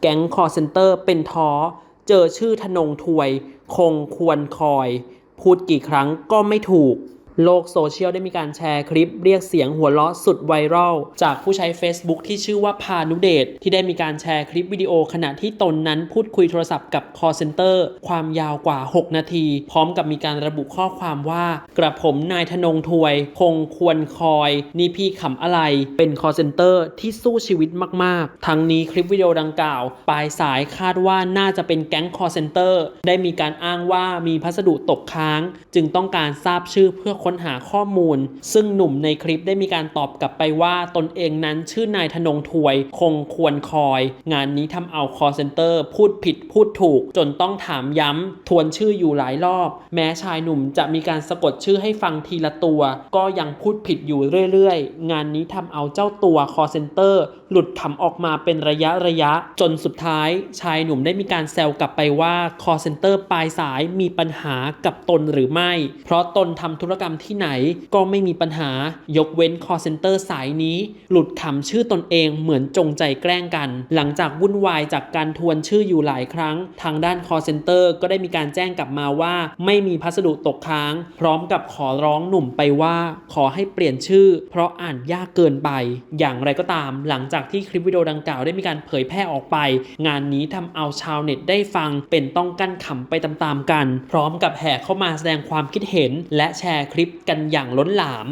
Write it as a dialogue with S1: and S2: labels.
S1: แก๊งคอร์เซนเตอร์เป็นท้อ เจอชื่อธนงถวย คงควรคอย พูดกี่ครั้งก็ไม่ถูก โลกโซเชียลได้มีการแชร์คลิปเรียกเสียงหัวเราะสุดไวรัล จากผู้ใช้ Facebook ที่ชื่อว่าพานุเดชที่ได้มีการแชร์คลิปวิดีโอขณะที่ตนนั้นพูดคุยโทรศัพท์กับ call center ความยาวกว่า 6 นาที พร้อมกับมีการระบุข้อความว่า กระผมนายธนงถวย คงควรคอย นี่พี่ขำอะไร เป็น call center ที่สู้ชีวิตมาก ๆ ทั้งนี้คลิปวิดีโอดังกล่าว ปลายสายคาดว่าน่าจะเป็นแก๊ง call center ได้มีการอ้างว่ามีพัสดุตกค้าง จึงต้องการทราบชื่อเพื่อค้น้นหาข้อมูล ซึ่งหนุ่มในคลิปได้มีการตอบกลับไปว่าตนเองนั้นชื่อนายธนงถวย คงควรคอย งานนี้ทำเอา call center พูดผิดพูดถูก จนต้องถามย้ำทวนชื่ออยู่หลายรอบ แม้ชายหนุ่มจะมีการสะกดชื่อให้ฟังทีละตัว ก็ยังพูดผิดอยู่เรื่อยๆ งานนี้ทำเอาเจ้าตัว call center หลุดขำออกมาเป็นระยะระยะ จนสุดท้าย ชายหนุ่มได้มีการแซวกลับไปว่า call center ปลายสายมีปัญหากับตนหรือไม่ เพราะตนทำธุรกรรมที่ไหนก็ไม่มีปัญหายกเว้น call center สายนี้ หลุดขำชื่อตนเองเหมือนจงใจแกล้งกัน หลังจากวุ่นวายจากการทวนชื่ออยู่หลายครั้ง ทางด้าน call center ก็ได้มีการแจ้งกลับมาว่า ไม่มีพัสดุตกค้าง พร้อมกับขอร้องหนุ่มไปว่า ขอให้เปลี่ยนชื่อ เพราะอ่านยากเกินไป อย่างไรก็ตาม หลังจากที่คลิปวิดีโอดังกล่าวได้มีการเผยแพร่ออกไป งานนี้ทำเอาชาวเน็ตได้ฟังเป็นต้องกั้นขำไปตามๆกัน พร้อมกับแห่เข้ามาแสดงความคิดเห็น และแชร์คลิปลิปกันอย่างล้นหลาม